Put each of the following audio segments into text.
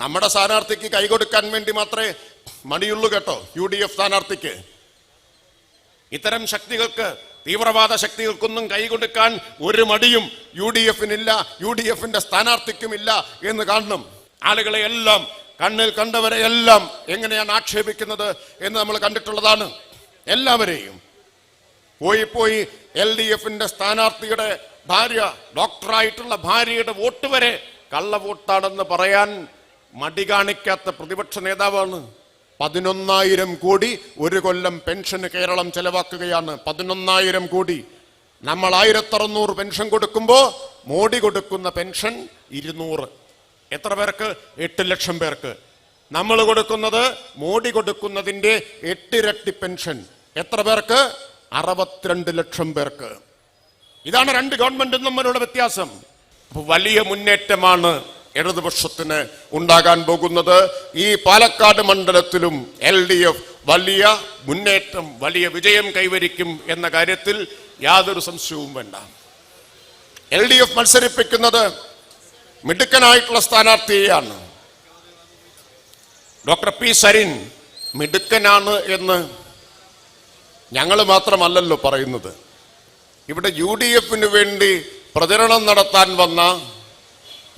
നമ്മുടെ സ്ഥാനാർത്ഥിക്ക് കൈകൊടുക്കാൻ വേണ്ടി മാത്രമേ മടിയുള്ളൂ കേട്ടോ യു ഡി എഫ് സ്ഥാനാർത്ഥിക്ക്. ഇത്തരം ശക്തികൾക്ക് തീവ്രവാദ ശക്തികൾക്കൊന്നും കൈകൊടുക്കാൻ ഒരു മടിയും യു ഡി എഫിനില്ല യു ഡി എഫിന്റെ സ്ഥാനാർത്ഥിക്കുമില്ല എന്ന് കാണണം. ആളുകളെ എല്ലാം കണ്ണിൽ കണ്ടവരെ എല്ലാം എങ്ങനെയാണ് ആക്ഷേപിക്കുന്നത് എന്ന് നമ്മൾ കണ്ടിട്ടുള്ളതാണ്. എല്ലാവരെയും. പോയി പോയി എൽ ഡി എഫിന്റെ സ്ഥാനാർത്ഥിയുടെ ഭാര്യ ഡോക്ടറായിട്ടുള്ള ഭാര്യയുടെ വോട്ട് വരെ കള്ള വോട്ടാണെന്ന് പറയാൻ മടി കാണിക്കാത്ത പ്രതിപക്ഷ നേതാവാണ്. പതിനൊന്നായിരം കോടി ഒരു കൊല്ലം പെൻഷന് കേരളം ചെലവാക്കുകയാണ്. പതിനൊന്നായിരം കോടി. നമ്മൾ ആയിരത്തറുന്നൂറ് പെൻഷൻ കൊടുക്കുമ്പോൾ മോഡി കൊടുക്കുന്ന പെൻഷൻ ഇരുന്നൂറ്. എത്ര പേർക്ക്? എട്ട് ലക്ഷം പേർക്ക്. നമ്മൾ കൊടുക്കുന്നത് മോഡി കൊടുക്കുന്നതിന്റെ എട്ടിരട്ടി പെൻഷൻ. എത്ര പേർക്ക്? അറുപത്തിരണ്ട് ലക്ഷം പേർക്ക്. ഇതാണ് രണ്ട് ഗവൺമെന്റും തമ്മിലുള്ള വ്യത്യാസം. വലിയ മുന്നേറ്റമാണ് ഇടതുപക്ഷത്തിന് ഉണ്ടാകാൻ പോകുന്നത് ഈ പാലക്കാട് മണ്ഡലത്തിലും എൽ ഡി എഫ് വലിയ മുന്നേറ്റം വലിയ വിജയം കൈവരിക്കും എന്ന കാര്യത്തിൽ യാതൊരു സംശയവും വേണ്ട. എൽ ഡി എഫ് മത്സരിപ്പിക്കുന്നത് മിടുക്കനായിട്ടുള്ള സ്ഥാനാർത്ഥിയെയാണ്. ഡോക്ടർ പി സരിൻ മിടുക്കനാണ് എന്ന് ഞങ്ങൾ മാത്രമല്ലല്ലോ പറയുന്നത്. ഇവിടെ യു ഡി എഫിന് വേണ്ടി പ്രചരണം നടത്താൻ വന്ന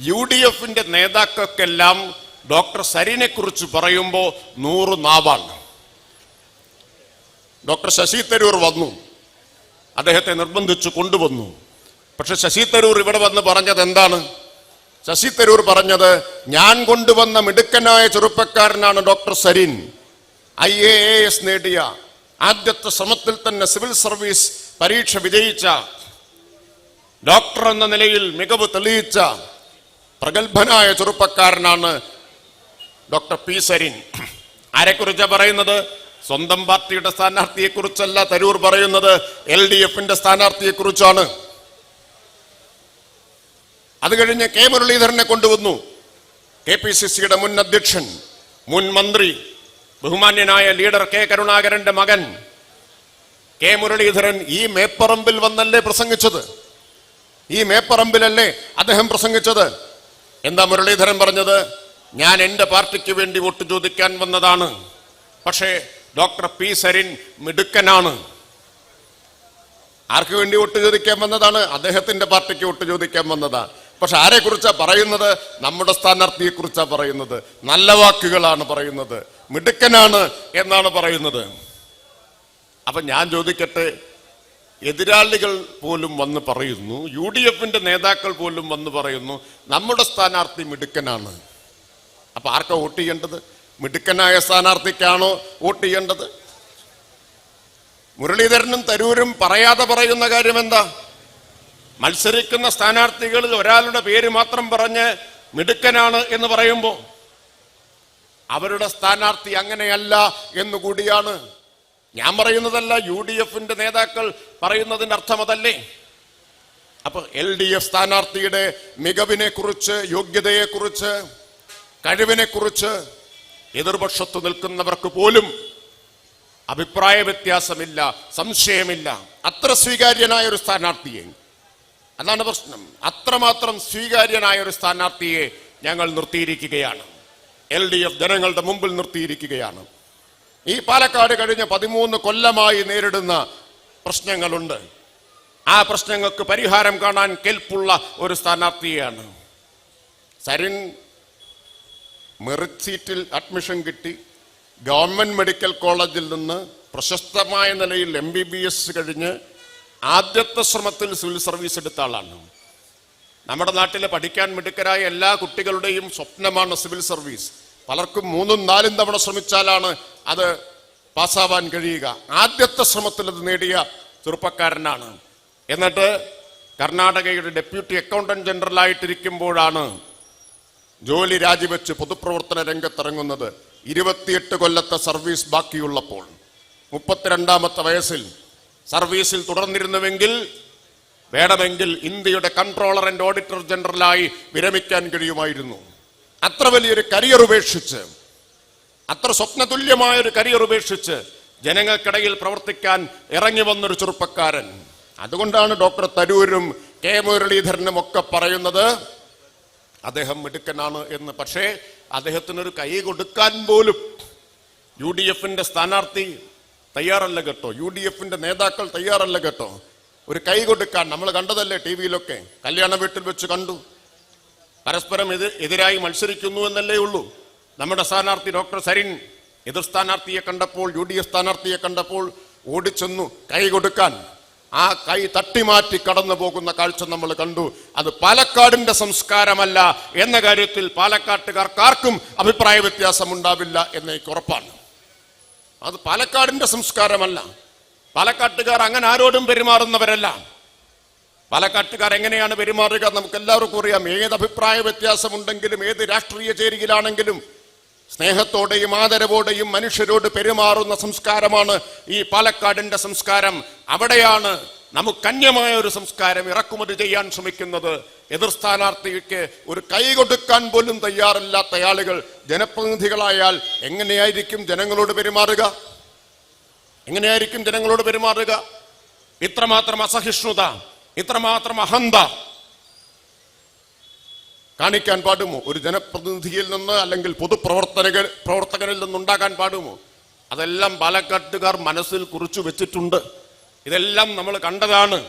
യു ഡി എഫിന്റെ നേതാക്കൾക്കെല്ലാം ഡോക്ടർ സരിനെ കുറിച്ച് പറയുമ്പോൾ നൂറ് നാവാണ്. ഡോക്ടർ ശശി തരൂർ വന്നു. അദ്ദേഹത്തെ നിർബന്ധിച്ചു കൊണ്ടുവന്നു. പക്ഷെ ശശി തരൂർ ഇവിടെ വന്ന് പറഞ്ഞത് എന്താണ്? ശശി തരൂർ പറഞ്ഞത് ഞാൻ കൊണ്ടുവന്ന മിടുക്കനായ ചെറുപ്പക്കാരനാണ് doctor Sarin. I A S നേടിയ. ആദ്യത്തെ ശ്രമത്തിൽ തന്നെ സിവിൽ സർവീസ് പരീക്ഷ വിജയിച്ച. ഡോക്ടർ എന്ന നിലയിൽ മികവ് തെളിയിച്ച. പ്രഗത്ഭനായ ചെറുപ്പക്കാരനാണ് ഡോക്ടർ പി സരിൻ. ആരെക്കുറിച്ചാ പറയുന്നത്? സ്വന്തം പാർട്ടിയുടെ സ്ഥാനാർത്ഥിയെക്കുറിച്ചല്ല തരൂർ പറയുന്നത്. എൽ ഡി എഫിന്റെ സ്ഥാനാർത്ഥിയെ കുറിച്ചാണ് അത് കഴിഞ്ഞ് കെ മുരളീധരനെ കൊണ്ടുവന്നു. കെ പി സി സിയുടെ മുൻ അധ്യക്ഷൻ മുൻ മന്ത്രി ബഹുമാന്യനായ ലീഡർ കെ കരുണാകരന്റെ മകൻ കെ മുരളീധരൻ ഈ മേപ്പറമ്പിൽ വന്നല്ലേ പ്രസംഗിച്ചത്? ഈ മേപ്പറമ്പിലല്ലേ അദ്ദേഹം പ്രസംഗിച്ചത്? എന്താ മുരളീധരൻ പറഞ്ഞത്? ഞാൻ എന്റെ പാർട്ടിക്ക് വേണ്ടി വോട്ട് ചോദിക്കാൻ വന്നതാണ്. പക്ഷേ ഡോക്ടർ പി സരിൻ മിടുക്കനാണ്. ആർക്ക് വേണ്ടി വോട്ട് ചോദിക്കാൻ വന്നതാണ്? അദ്ദേഹത്തിന്റെ പാർട്ടിക്ക് വോട്ട് ചോദിക്കാൻ വന്നതാണ്. പക്ഷെ ആരെ കുറിച്ചാ പറയുന്നത്? നമ്മുടെ സ്ഥാനാർത്ഥിയെ കുറിച്ചാ പറയുന്നത്. നല്ല വാക്കുകളാണ് പറയുന്നത്. മിടുക്കനാണ് എന്നാണ് പറയുന്നത്. അപ്പൊ ഞാൻ ചോദിക്കട്ടെ എതിരാളികൾ പോലും വന്ന് പറയുന്നു യു ഡി എഫിന്റെ നേതാക്കൾ പോലും വന്ന് പറയുന്നു നമ്മുടെ സ്ഥാനാർത്ഥി മിടുക്കനാണ്. അപ്പൊ ആർക്കാ വോട്ട് ചെയ്യേണ്ടത്? മിടുക്കനായ സ്ഥാനാർത്ഥിക്കാണോ വോട്ട് ചെയ്യേണ്ടത്? മുരളീധരനും തരൂരും പറയാതെ പറയുന്ന കാര്യം എന്താ മത്സരിക്കുന്ന സ്ഥാനാർത്ഥികളിൽ ഒരാളുടെ പേര് മാത്രം പറഞ്ഞ് മിടുക്കനാണ് എന്ന് പറയുമ്പോൾ അവരുടെ സ്ഥാനാർത്ഥി അങ്ങനെയല്ല എന്നുകൂടിയാണ്. ഞാൻ പറയുന്നതല്ല യു ഡി എഫിന്റെ നേതാക്കൾ പറയുന്നതിന്റെ അർത്ഥം അതല്ലേ? അപ്പൊ എൽ ഡി എഫ് സ്ഥാനാർത്ഥിയുടെ മികവിനെ കുറിച്ച് യോഗ്യതയെ കുറിച്ച് കഴിവിനെ കുറിച്ച് എതിർപക്ഷത്ത് നിൽക്കുന്നവർക്ക് പോലും അഭിപ്രായ വ്യത്യാസമില്ല സംശയമില്ല. അത്ര സ്വീകാര്യനായ ഒരു സ്ഥാനാർത്ഥിയെ. അതാണ് പ്രശ്നം. അത്രമാത്രം സ്വീകാര്യനായ ഒരു സ്ഥാനാർത്ഥിയെ ഞങ്ങൾ നിർത്തിയിരിക്കുകയാണ്. എൽ ഡി എഫ് ജനങ്ങളുടെ മുമ്പിൽ നിർത്തിയിരിക്കുകയാണ്. ഈ പാലക്കാട് കഴിഞ്ഞ പതിമൂന്ന് കൊല്ലമായി നേരിടുന്ന പ്രശ്നങ്ങളുണ്ട്. ആ പ്രശ്നങ്ങൾക്ക് പരിഹാരം കാണാൻ കെൽപ്പുള്ള ഒരു സ്ഥാനാർത്ഥിയാണ്. സരിൻ മെറിറ്റ് സീറ്റിൽ അഡ്മിഷൻ കിട്ടി. ഗവൺമെന്റ് മെഡിക്കൽ കോളേജിൽ നിന്ന് പ്രശസ്തമായ നിലയിൽ എം ബി ബി എസ് കഴിഞ്ഞ് ആദ്യത്തെ ശ്രമത്തിൽ സിവിൽ സർവീസ് എടുത്ത ആളാണ്. നമ്മുടെ നാട്ടിലെ പഠിക്കാൻ മിടുക്കരായ എല്ലാ കുട്ടികളുടെയും സ്വപ്നമാണ് സിവിൽ സർവീസ്. പലർക്കും മൂന്നും നാലും തവണ ശ്രമിച്ചാലാണ് അത് പാസ്സാവാൻ കഴിയുക. ആദ്യത്തെ ശ്രമത്തിൽ അത് നേടിയ ചെറുപ്പക്കാരനാണ്. എന്നിട്ട് കർണാടകയുടെ ഡെപ്യൂട്ടി അക്കൗണ്ടന്റ് ജനറൽ ആയിട്ടിരിക്കുമ്പോഴാണ് ജോലി രാജിവെച്ച് പൊതുപ്രവർത്തന രംഗത്തിറങ്ങുന്നത് ഇരുപത്തിയെട്ട് കൊല്ലത്തെ സർവീസ് ബാക്കിയുള്ളപ്പോൾ. മുപ്പത്തിരണ്ടാമത്തെ വയസ്സിൽ സർവീസിൽ തുടർന്നിരുന്നുവെങ്കിൽ വേണമെങ്കിൽ ഇന്ത്യയുടെ കൺട്രോളർ ആൻഡ് ഓഡിറ്റർ ജനറലായി വിരമിക്കാൻ കഴിയുമായിരുന്നു. അത്ര വലിയൊരു കരിയർ ഉപേക്ഷിച്ച് അത്ര സ്വപ്നതുല്യമായ ഒരു കരിയർ ഉപേക്ഷിച്ച് ജനങ്ങൾക്കിടയിൽ പ്രവർത്തിക്കാൻ ഇറങ്ങി വന്നൊരു ചെറുപ്പക്കാരൻ. അതുകൊണ്ടാണ് ഡോക്ടർ തരൂരും കെ മുരളീധരനും ഒക്കെ പറയുന്നത് അദ്ദേഹം മിടുക്കനാണ് എന്ന്. പക്ഷേ അദ്ദേഹത്തിനൊരു കൈ കൊടുക്കാൻ പോലും യു ഡി എഫിന്റെ സ്ഥാനാർത്ഥി തയ്യാറല്ല കേട്ടോ. യു ഡി എഫിന്റെ നേതാക്കൾ തയ്യാറല്ല കേട്ടോ. ഒരു കൈ കൊടുക്കാൻ നമ്മൾ കണ്ടതല്ലേ ടി വിയിലൊക്കെ കല്യാണ വീട്ടിൽ വെച്ച് കണ്ടു. പരസ്പരം എതി എതിരായി മത്സരിക്കുന്നു എന്നല്ലേ ഉള്ളൂ. നമ്മുടെ സ്ഥാനാർത്ഥി ഡോക്ടർ സരിൻ എതിർ സ്ഥാനാർത്ഥിയെ കണ്ടപ്പോൾ യു ഡി എഫ് സ്ഥാനാർത്ഥിയെ കണ്ടപ്പോൾ ഓടിച്ചെന്നു കൈ കൊടുക്കാൻ ആ കൈ തട്ടിമാറ്റി കടന്നു പോകുന്ന കാഴ്ച നമ്മൾ കണ്ടു. അത് പാലക്കാടിന്റെ സംസ്കാരമല്ല എന്ന കാര്യത്തിൽ പാലക്കാട്ടുകാർക്കാർക്കും അഭിപ്രായ വ്യത്യാസം ഉണ്ടാവില്ല എന്നെനിക്ക് ഉറപ്പാണ്. അത് പാലക്കാടിന്റെ സംസ്കാരമല്ല. പാലക്കാട്ടുകാർ അങ്ങനെ ആരോടും പെരുമാറുന്നവരല്ല. പാലക്കാട്ടുകാർ എങ്ങനെയാണ് പെരുമാറുക നമുക്ക് എല്ലാവർക്കും അറിയാം. ഏത് അഭിപ്രായ വ്യത്യാസമുണ്ടെങ്കിലും ഏത് രാഷ്ട്രീയ ചേരിയിലാണെങ്കിലും സ്നേഹത്തോടെയും ആദരവോടെയും മനുഷ്യരോട് പെരുമാറുന്ന സംസ്കാരമാണ് ഈ പാലക്കാടിന്റെ സംസ്കാരം. അവിടെയാണ് നമുക്കന്യമായ ഒരു സംസ്കാരം ഇറക്കുമതി ചെയ്യാൻ ശ്രമിക്കുന്നത്. എതിർ സ്ഥാനാർത്ഥിക്ക് ഒരു കൈ കൊടുക്കാൻ പോലും തയ്യാറില്ലാത്ത ആളുകൾ ജനപ്രതിനിധികളായാൽ എങ്ങനെയായിരിക്കും ജനങ്ങളോട് പെരുമാറുക? എങ്ങനെയായിരിക്കും ജനങ്ങളോട് പെരുമാറുക? ഇത്രമാത്രം അസഹിഷ്ണുത ഇത്രമാത്രം അഹന്ത കാണിക്കാൻ പാടുമോ? ഒരു ജനപ്രതിനിധിയിൽ നിന്ന് അല്ലെങ്കിൽ പൊതുപ്രവർത്തക നിന്ന് ഉണ്ടാക്കാൻ പാടുമോ? അതെല്ലാം പാലക്കാട്ടുകാർ മനസ്സിൽ കുറിച്ചു വെച്ചിട്ടുണ്ട്. ഇതെല്ലാം നമ്മൾ കണ്ടതാണ്.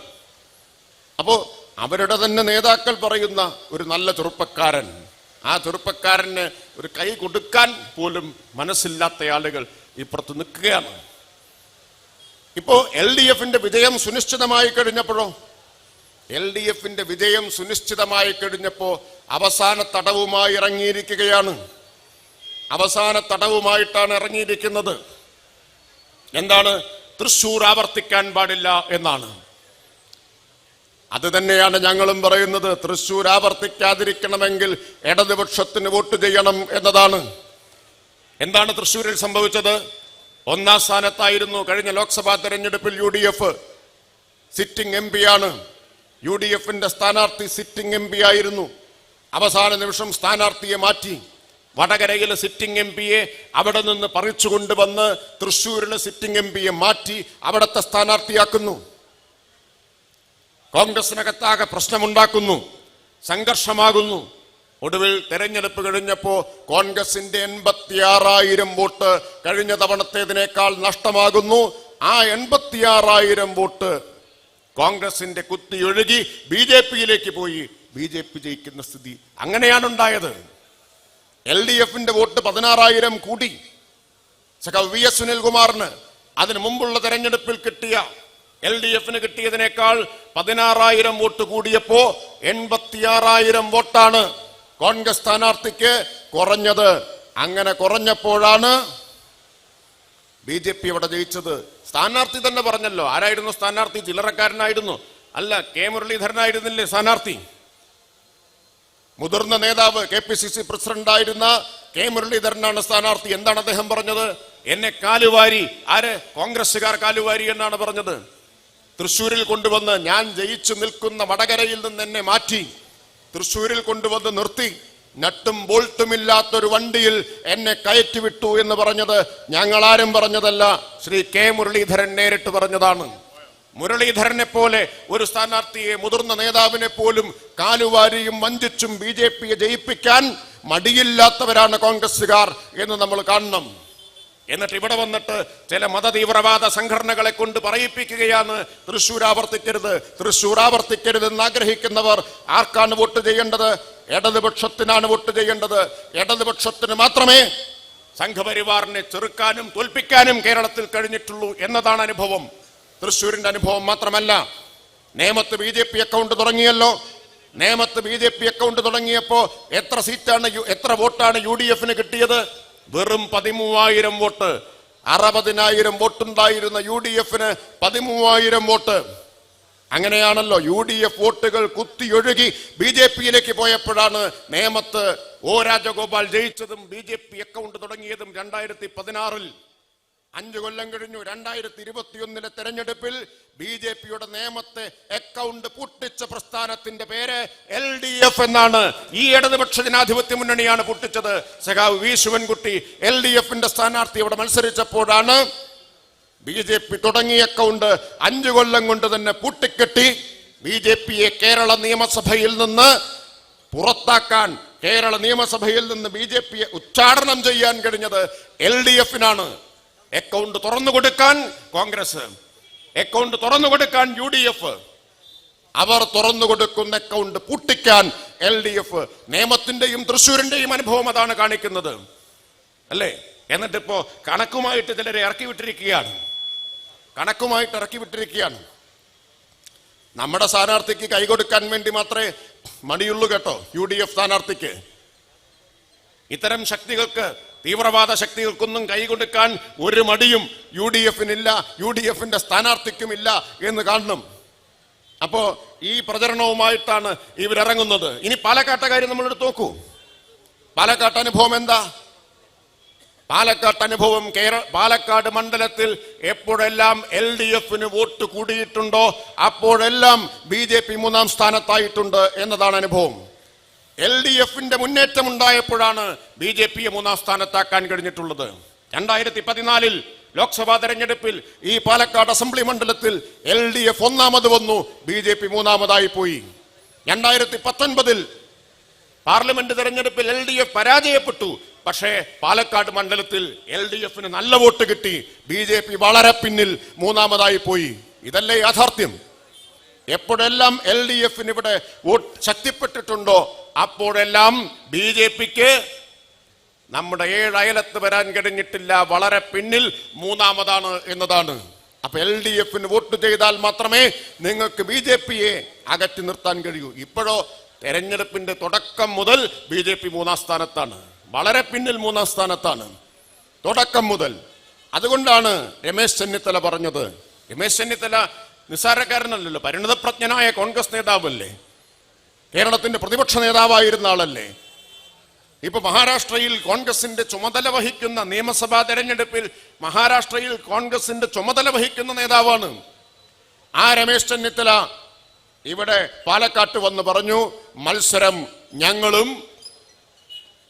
അപ്പോ അവരുടെ തന്നെ നേതാക്കൾ പറയുന്ന ഒരു നല്ല ചെറുപ്പക്കാരൻ. ആ ചെറുപ്പക്കാരന് ഒരു കൈ കൊടുക്കാൻ പോലും മനസ്സില്ലാത്ത ആളുകൾ ഇപ്പുറത്ത് നിൽക്കുകയാണ്. ഇപ്പോ എൽ ഡി എഫിന്റെ വിജയം സുനിശ്ചിതമായി കഴിഞ്ഞപ്പോഴോ? എൽ ഡി എഫിന്റെ വിജയം സുനിശ്ചിതമായി കഴിഞ്ഞപ്പോൾ അവസാന തടവുമായി ഇറങ്ങിയിരിക്കുകയാണ്. അവസാന തടവുമായിട്ടാണ് ഇറങ്ങിയിരിക്കുന്നത്. എന്താണ്? തൃശൂർ ആവർത്തിക്കാൻ പാടില്ല എന്നാണ്. അത് തന്നെയാണ് ഞങ്ങളും പറയുന്നത്. തൃശൂർ ആവർത്തിക്കാതിരിക്കണമെങ്കിൽ ഇടതുപക്ഷത്തിന് വോട്ട് ചെയ്യണം എന്നതാണ്. എന്താണ് തൃശൂരിൽ സംഭവിച്ചത്? ഒന്നാം സ്ഥാനത്തായിരുന്നു കഴിഞ്ഞ ലോക്സഭാ തെരഞ്ഞെടുപ്പിൽ U D F sitting M ആണ്. യു ഡി എഫിന്റെ സ്ഥാനാർത്ഥി സിറ്റിംഗ് എം പി ആയിരുന്നു. അവസാന നിമിഷം സ്ഥാനാർത്ഥിയെ മാറ്റി. വടകരയിലെ സിറ്റിംഗ് എം പിയെ അവിടെ നിന്ന് പറിച്ചു കൊണ്ടുവന്ന് തൃശ്ശൂരിലെ സിറ്റിംഗ് എം പിയെ മാറ്റി അവിടുത്തെ സ്ഥാനാർത്ഥിയാക്കുന്നു. കോൺഗ്രസിനകത്താകെ പ്രശ്നമുണ്ടാക്കുന്നു. സംഘർഷമാകുന്നു. ഒടുവിൽ തെരഞ്ഞെടുപ്പ് കഴിഞ്ഞപ്പോൾ കോൺഗ്രസിന്റെ എൺപത്തിയാറായിരം വോട്ട് കഴിഞ്ഞ തവണത്തേതിനേക്കാൾ നഷ്ടമാകുന്നു. ആ എൺപത്തിയാറായിരം വോട്ട് കോൺഗ്രസിന്റെ കുത്തിയൊഴുകി ബി ജെ പിയിലേക്ക് പോയി ബി ജെ പി ജയിക്കുന്ന സ്ഥിതി അങ്ങനെയാണ് ഉണ്ടായത് എൽ ഡി എഫിന്റെ വോട്ട് പതിനാറായിരം കൂടി. വി എസ് സുനിൽകുമാറിന് അതിനു മുമ്പുള്ള തെരഞ്ഞെടുപ്പിൽ കിട്ടിയ എൽ ഡി എഫിന് കിട്ടിയതിനേക്കാൾ പതിനാറായിരം വോട്ട് കൂടിയപ്പോ എൺപത്തിയാറായിരം വോട്ടാണ് കോൺഗ്രസ് സ്ഥാനാർത്ഥിക്ക് കുറഞ്ഞത്. അങ്ങനെ കുറഞ്ഞപ്പോഴാണ് ബി ജെ പി അവിടെ ജയിച്ചത്. സ്ഥാനാർത്ഥി തന്നെ പറഞ്ഞല്ലോ. ആരായിരുന്നു സ്ഥാനാർത്ഥി? ചില്ലറക്കാരനായിരുന്നു. അല്ല കെ മുരളീധരനായിരുന്നില്ലേ സ്ഥാനാർത്ഥി? മുതിർന്ന നേതാവ് K P C C president ആയിരുന്ന കെ മുരളീധരനാണ് സ്ഥാനാർത്ഥി. എന്താണ് അദ്ദേഹം പറഞ്ഞത്? എന്നെ കാലുവാരി. ആര്? കോൺഗ്രസ്സുകാർ കാലുവാരി എന്നാണ് പറഞ്ഞത്. തൃശ്ശൂരിൽ കൊണ്ടുവന്ന് ഞാൻ ജയിച്ചു നിൽക്കുന്ന വടകരയിൽ നിന്ന് എന്നെ മാറ്റി. തൃശ്ശൂരിൽ കൊണ്ടുവന്ന് നിർത്തി. നട്ടും ബോൾട്ടുമില്ലാത്തൊരു വണ്ടിയിൽ എന്നെ കയറ്റി വിട്ടു എന്ന് പറഞ്ഞത് ഞങ്ങളാരും പറഞ്ഞതല്ല. ശ്രീ കെ മുരളീധരൻ നേരിട്ട് പറഞ്ഞതാണ്. മുരളീധരനെ പോലെ ഒരു സ്ഥാനാർത്ഥിയെ മുതിർന്ന നേതാവിനെ പോലും കാലുവാരിയും വഞ്ചിച്ചും ബി ജെ പിയെ ജയിപ്പിക്കാൻ മടിയില്ലാത്തവരാണ് കോൺഗ്രസുകാർ എന്ന് നമ്മൾ കാണണം. എന്നിട്ട് ഇവിടെ വന്നിട്ട് ചില മതതീവ്രവാദ സംഘടനകളെ കൊണ്ട് പറയിപ്പിക്കുകയാണ്. തൃശ്ശൂർ ആവർത്തിക്കരുത് തൃശ്ശൂർ ആവർത്തിക്കരുത് എന്ന് ആഗ്രഹിക്കുന്നവർ ആർക്കാണ് വോട്ട് ചെയ്യേണ്ടത്? ഇടതുപക്ഷത്തിനാണ് വോട്ട് ചെയ്യേണ്ടത്. ഇടതുപക്ഷത്തിന് മാത്രമേ സംഘപരിവാറിനെ ചെറുക്കാനും തോൽപ്പിക്കാനും കേരളത്തിൽ കഴിഞ്ഞിട്ടുള്ളൂ എന്നതാണ് അനുഭവം. തൃശ്ശൂരിന്റെ അനുഭവം മാത്രമല്ല നേമത്ത് ബി ജെ പി അക്കൗണ്ട് തുടങ്ങിയല്ലോ. നേമത്ത് ബി ജെ പി അക്കൗണ്ട് തുടങ്ങിയപ്പോ എത്ര സീറ്റാണ് എത്ര വോട്ടാണ് യു ഡി എഫിന് കിട്ടിയത്? വെറും പതിമൂവായിരം വോട്ട്. അറുപതിനായിരം വോട്ടുണ്ടായിരുന്ന യു ഡി എഫിന് പതിമൂവായിരം വോട്ട്. അങ്ങനെയാണല്ലോ യു ഡി എഫ് വോട്ടുകൾ കുത്തിയൊഴുകി ബി ജെ പിയിലേക്ക് പോയപ്പോഴാണ് നേമത്ത് ഒ രാജഗോപാൽ ജയിച്ചതും ബി ജെ പി അക്കൗണ്ട് തുടങ്ങിയതും രണ്ടായിരത്തി പതിനാറിൽ അഞ്ചു കൊല്ലം കഴിഞ്ഞു. രണ്ടായിരത്തി ഇരുപത്തിയൊന്നിലെ തെരഞ്ഞെടുപ്പിൽ ബി ജെ പിയുടെ നേമത്തെ അക്കൗണ്ട് പൊട്ടിച്ച പ്രസ്ഥാനത്തിന്റെ പേര് എൽ ഡി എഫ് എന്നാണ്. ഈ ഇടതുപക്ഷ ജനാധിപത്യ മുന്നണിയാണ് പൊട്ടിച്ചത്. സഖാവ് വി ശിവൻകുട്ടി എൽ ഡി എഫിന്റെ സ്ഥാനാർത്ഥി അവിടെ മത്സരിച്ചപ്പോഴാണ് ബി ജെ പി തുടങ്ങിയ അക്കൗണ്ട് അഞ്ചു കൊല്ലം കൊണ്ട് തന്നെ പൂട്ടിക്കെട്ടി. ബി ജെ പിയെ കേരള നിയമസഭയിൽ നിന്ന് പുറത്താക്കാൻ കേരള നിയമസഭയിൽ നിന്ന് ബി ജെ പിയെ ഉച്ചാടനം ചെയ്യാൻ കഴിഞ്ഞത് എൽ ഡി എഫിനാണ്. അക്കൗണ്ട് തുറന്നു കൊടുക്കാൻ കോൺഗ്രസ് അക്കൗണ്ട് തുറന്നു കൊടുക്കാൻ യു ഡി എഫ്. അവർ തുറന്നു കൊടുക്കുന്ന അക്കൗണ്ട് പൂട്ടിക്കാൻ എൽ ഡി എഫ്. നിയമത്തിന്റെയും തൃശ്ശൂരിന്റെയും അനുഭവം അതാണ് കാണിക്കുന്നത്. അല്ലേ? എന്നിട്ടിപ്പോ കണക്കുമായിട്ട് ചിലരെ ഇറക്കി വിട്ടിരിക്കുകയാണ്. കണക്കുമായിട്ട് ഇറക്കി വിട്ടിരിക്കുകയാണ്. നമ്മുടെ സ്ഥാനാർത്ഥിക്ക് കൈകൊടുക്കാൻ വേണ്ടി മാത്രമേ മടിയുള്ളൂ കേട്ടോ യു ഡി എഫ് സ്ഥാനാർത്ഥിക്ക്. ഇത്തരം ശക്തികൾക്ക് തീവ്രവാദ ശക്തികൾക്കൊന്നും കൈകൊടുക്കാൻ ഒരു മടിയും യു ഡി എഫിനില്ല യു ഡി എഫിന്റെ സ്ഥാനാർത്ഥിക്കുമില്ല എന്ന് കാണണം. അപ്പോ ഈ പ്രചരണവുമായിട്ടാണ് ഇവരിറങ്ങുന്നത്. ഇനി പാലക്കാട്ടെ കാര്യം നമ്മൾ നോക്കൂ. പാലക്കാട്ട് അനുഭവം എന്താ? പാലക്കാട്ട് അനുഭവം കേരള പാലക്കാട് മണ്ഡലത്തിൽ എപ്പോഴെല്ലാം എൽ ഡി എഫിന് വോട്ട് കൂടിയിട്ടുണ്ടോ അപ്പോഴെല്ലാം ബി ജെ പി മൂന്നാം സ്ഥാനത്തായിട്ടുണ്ട് എന്നതാണ് അനുഭവം. എൽ ഡി എഫിന്റെ മുന്നേറ്റം ഉണ്ടായപ്പോഴാണ് ബി ജെ പിയെ മൂന്നാം സ്ഥാനത്താക്കാൻ കഴിഞ്ഞിട്ടുള്ളത്. രണ്ടായിരത്തി പതിനാലിൽ ലോക്സഭാ തെരഞ്ഞെടുപ്പിൽ ഈ പാലക്കാട് അസംബ്ലി മണ്ഡലത്തിൽ എൽ ഡി എഫ് ഒന്നാമത് വന്നു ബി ജെ പി മൂന്നാമതായി പോയി. രണ്ടായിരത്തി പത്തൊൻപതിൽ പാർലമെന്റ് തെരഞ്ഞെടുപ്പിൽ എൽ ഡി എഫ് പരാജയപ്പെട്ടു പക്ഷേ പാലക്കാട് മണ്ഡലത്തിൽ എൽ ഡി എഫിന് നല്ല വോട്ട് കിട്ടി. ബി ജെ പി വളരെ പിന്നിൽ മൂന്നാമതായി പോയി. ഇതല്ലേ യാഥാർത്ഥ്യം? എപ്പോഴെല്ലാം എൽ ഡി എഫിന് ഇവിടെ വോട്ട് ശക്തിപ്പെട്ടിട്ടുണ്ടോ അപ്പോഴെല്ലാം ബി ജെ പിക്ക് നമ്മുടെ ഏഴ് അയലത്ത് വരാൻ കഴിഞ്ഞിട്ടില്ല. വളരെ പിന്നിൽ മൂന്നാമതാണ് എന്നതാണ്. അപ്പൊ എൽ ഡി എഫിന് വോട്ട് ചെയ്താൽ മാത്രമേ നിങ്ങൾക്ക് ബി ജെ പിയെ അകറ്റി നിർത്താൻ കഴിയൂ. ഇപ്പോഴോ തെരഞ്ഞെടുപ്പിന്റെ തുടക്കം മുതൽ ബി ജെ പി മൂന്നാം സ്ഥാനത്താണ്. വളരെ പിന്നിൽ മൂന്നാം സ്ഥാനത്താണ്. തുടക്കം മുതൽ. അതുകൊണ്ടാണ് രമേശ് ചെന്നിത്തല പറഞ്ഞത്. രമേശ് ചെന്നിത്തല നിസ്സാരക്കാരനല്ലല്ലോ പരിണതപ്രജ്ഞനായ കോൺഗ്രസ് നേതാവല്ലേ? കേരളത്തിന്റെ പ്രതിപക്ഷ നേതാവായിരുന്ന ആളല്ലേ? ഇപ്പൊ മഹാരാഷ്ട്രയിൽ കോൺഗ്രസിന്റെ ചുമതല വഹിക്കുന്ന നിയമസഭാ തെരഞ്ഞെടുപ്പിൽ മഹാരാഷ്ട്രയിൽ കോൺഗ്രസിന്റെ ചുമതല വഹിക്കുന്ന നേതാവാണ്. ആ രമേശ് ചെന്നിത്തല ഇവിടെ പാലക്കാട്ട് വന്ന് പറഞ്ഞു മത്സരം ഞങ്ങളും